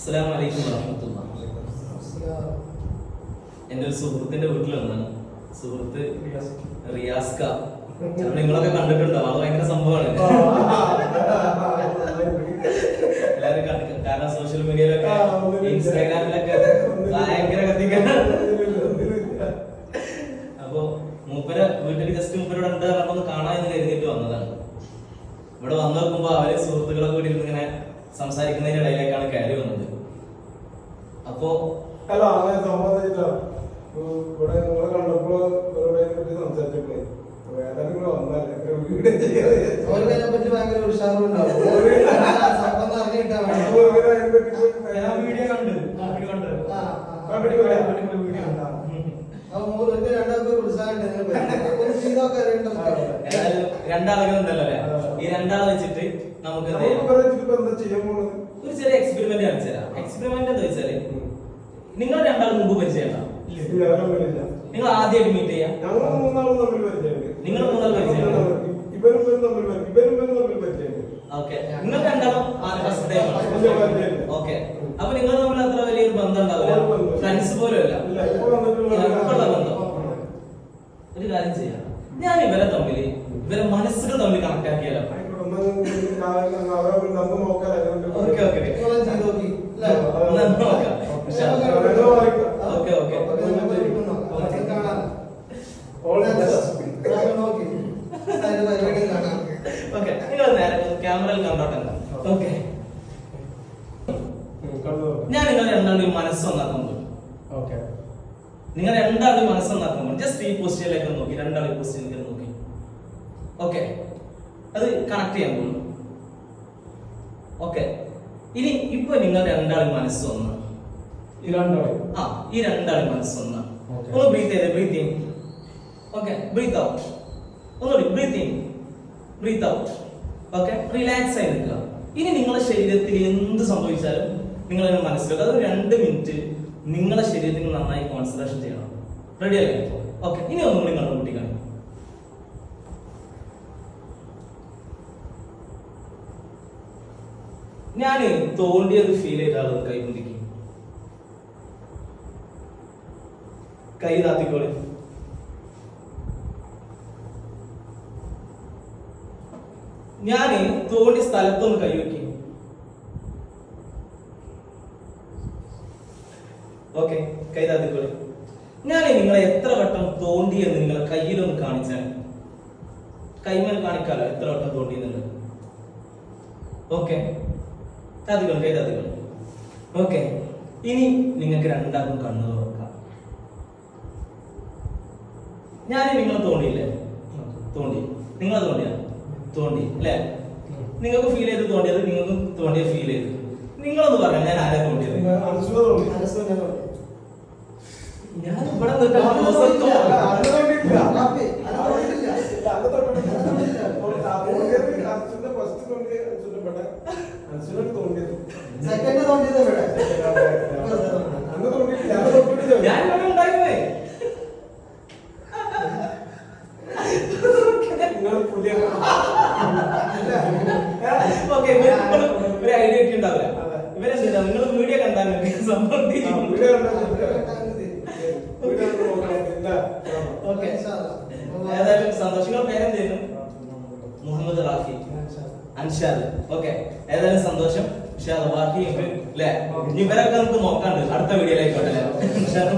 അസ്സലാമു അലൈക്കും വാഹമത്തുള്ള എന്റെ ഒരു സുഹൃത്തിന്റെ വീട്ടിൽ വന്നാണ് സുഹൃത്ത് റിയാസ്ക. നിങ്ങളൊക്കെ കണ്ടിട്ടുണ്ടോ അത് ഭയങ്കര സംഭവമാണ്. എല്ലാവരും കണ്ടിട്ട് കാരണം സോഷ്യൽ മീഡിയയിലൊക്കെ ഇൻസ്റ്റാഗ്രാമിലൊക്കെ ഭയങ്കര കത്തിക്കാണ് അപ്പൊ മൂപ്പര് വീട്ടിൽ ജസ്റ്റ് മൂപ്പരോട് ഉണ്ട് ഒന്ന് കാണാൻ എന്ന് കരുതിയിട്ട് വന്നതാണ്. ഇവിടെ വന്നു നോക്കുമ്പോ അവർ സുഹൃത്തുക്കളെ കൂടി ഇങ്ങനെ ഇങ്ങനെ സംസാരിക്കുന്നതിനിടയിലേക്കാണ് കയറി വന്നത്. അപ്പോ അല്ല അങ്ങനെ സംബന്ധിച്ചില്ല ഇവിടെ നിങ്ങളെ കണ്ടപ്പോ ഇവരുടെ പറ്റി സംസാരിച്ചപ്പോഴേ വേറെ നിങ്ങൾ വന്നല്ലേ വീട് ചെയ്യാതെ ഓർക്കതിനെ പറ്റി ഭയങ്കര ഉത്സാഹമുണ്ടാവും. സംഭവം അറിഞ്ഞിട്ടാ വേണം. അപ്പൊ ഇവർ അതിനെ പറ്റി ഞാൻ വീഡിയോ കണ്ടു വീഡിയോ കണ്ടു ആ, ആ, ആ. വീഡിയോ കണ്ടു. അടിപൊളി വീഡിയോ കണ്ടു. അപ്പൊ മൂന്ന് പേർക്ക് രണ്ടാൾക്കും ഒരു ഉത്സാഹമുണ്ട് ഇതിനെ പറ്റി. അപ്പൊ ഒന്ന് ചെയ്തൊക്കെ അറിയണ്ടോ? ഏതായാലും രണ്ടാളുകൾ ഉണ്ടല്ലോ അല്ലെ ഈ രണ്ടാളെ വെച്ചിട്ട് നമുക്ക് എന്ത് എന്താ ഒരു ചെറിയ എക്സ്പെരിമെന്റ് കാണിച്ചുതരാം എക്സ്പെരിമെന്റ് എന്ന് വെച്ചാൽ നിങ്ങൾ രണ്ടാൾ മുമ്പ് പരിചയമുണ്ടോ? നിങ്ങൾ ആദ്യമായിട്ട് മീറ്റ് ചെയ്യാം. നിങ്ങൾ പരിചയം- ഓക്കെ നിങ്ങൾ രണ്ടാളും ഫസ്റ്റ് ടൈം വലിയ പരിചയമില്ല. ഓക്കെ അപ്പൊ നിങ്ങൾ തമ്മിൽ അത്ര വലിയൊരു ബന്ധം ഉണ്ടാവില്ല. ഫ്രണ്ട്സ് പോലും അല്ല ബന്ധം. ഒരു കാര്യം ചെയ്യാം. ഞാൻ ഇവരെ തമ്മിൽ ഇവരെ മനസ്സുകൾ തമ്മിൽ കണക്ട് ആക്കിയാലോ ഞാൻ ഓക്കെ ഓക്കെ. ഓക്കെ, ഓക്കെ, നിങ്ങൾ നേരെ ക്യാമറയിൽ കണ്ടോട്ടെ ഓക്കെ ഞാൻ നിങ്ങൾ രണ്ടാളും മനസ്സൊന്നാക്കാൻ ഓക്കെ നിങ്ങൾ രണ്ടാളും മനസ്സൊന്നാക്കുമ്പോൾ ജസ്റ്റ് ഈ പൊസിഷനിലേക്ക് നോക്കി രണ്ടാളും പൊസിഷനിലേക്ക് നോക്കി ഓക്കെ അത് കണക്ട് ചെയ്യാൻ പോകുന്നു. ഓക്കെ ഇനി ഇപ്പൊ നിങ്ങൾ രണ്ടാളും മനസ്സൊന്ന് ഈ രണ്ടാളെ. ആ ഈ രണ്ടാളും മനസ്സൊന്ന് ഒന്ന്. ഒന്ന് ബ്രീത്ത് ചെയ്തേ breath in okay breath out ഒന്നുകൂടി breath in breath out okay relax ആയി നിൽക്കുക. ഇനി നിങ്ങളുടെ ശരീരത്തിൽ എന്ത് സംഭവിച്ചാലും നിങ്ങൾ അതിനെ മനസ്സിലാക്കുക. അത് രണ്ട് മിനിറ്റ് നിങ്ങളുടെ ശരീരത്തിന് നന്നായി കോൺസെൻട്രേഷൻ ചെയ്യണം. റെഡി ആയി ഓക്കെ ഇനി ഒന്നുകൂടി നിങ്ങൾ ഞാൻ തോണ്ടിയത് ഫീൽ ചെയ്ത ആളും കൈ മുന്തിക്കും കൈ താത്തിക്കോളി. ഞാൻ തോണ്ടി സ്ഥലത്തൊന്ന് കൈ വയ്ക്കും ഓക്കെ കൈ താത്തിക്കോളി. ഞാൻ നിങ്ങളെ എത്ര വട്ടം തോണ്ടി എന്ന് നിങ്ങളെ കയ്യിലൊന്ന് കാണിച്ചാൽ? കൈമേൽ കാണിക്കാലോ എത്ര വട്ടം തോണ്ടി എന്നുള്ളത്? ഓക്കെ. താത്തിക്കോളി കൈ ഓക്കെ ഇനി നിങ്ങൾക്ക് രണ്ടാക്കും കണ്ണു തുറക്കാം. ഞാൻ നിങ്ങൾ തോണ്ടിയില്ലേ? തോണ്ടി. നിങ്ങൾ തോണ്ടിയാ? തോണ്ടി അല്ലേ? നിങ്ങൾക്ക് ഫീൽ ചെയ്ത് തോണ്ടിയത് നിങ്ങൾക്ക് തോണ്ടിയ ഫീൽ ചെയ്ത്. നിങ്ങളൊന്ന് പറയാം ഞാൻ ആരാ തോണ്ടിയത്. ഞാൻ ഇവിടെ നിന്നിട്ട് ആ അത് ദിവസം തോന്നിയില്ല. തോന്നി. അത് തോന്നിയില്ല. കാപ്പി. അത് തോന്നിയില്ല. സെക്കൻഡ് തോന്നിയത് ഇവിടെ ഞാൻ ഇവിടെ ഉണ്ടായിരുന്നേ. ഓക്കെ ഒരു ഐഡിയ ഒക്കെ ഉണ്ടാവില്ല ഇവരെന്താ നിങ്ങൾ വീഡിയോ കണ്ടാൽ സംഭവം അൻഷാദ്. ഓക്കെ ഏതായാലും സന്തോഷം. ഇൻഷാദ് ബാക്കി അല്ലേ ഇവരൊക്കെ നമുക്ക് നോക്കാണ്ട് അടുത്ത വീഡിയോയിലായിക്കോട്ടെ അല്ലേ ഇൻഷാദ്.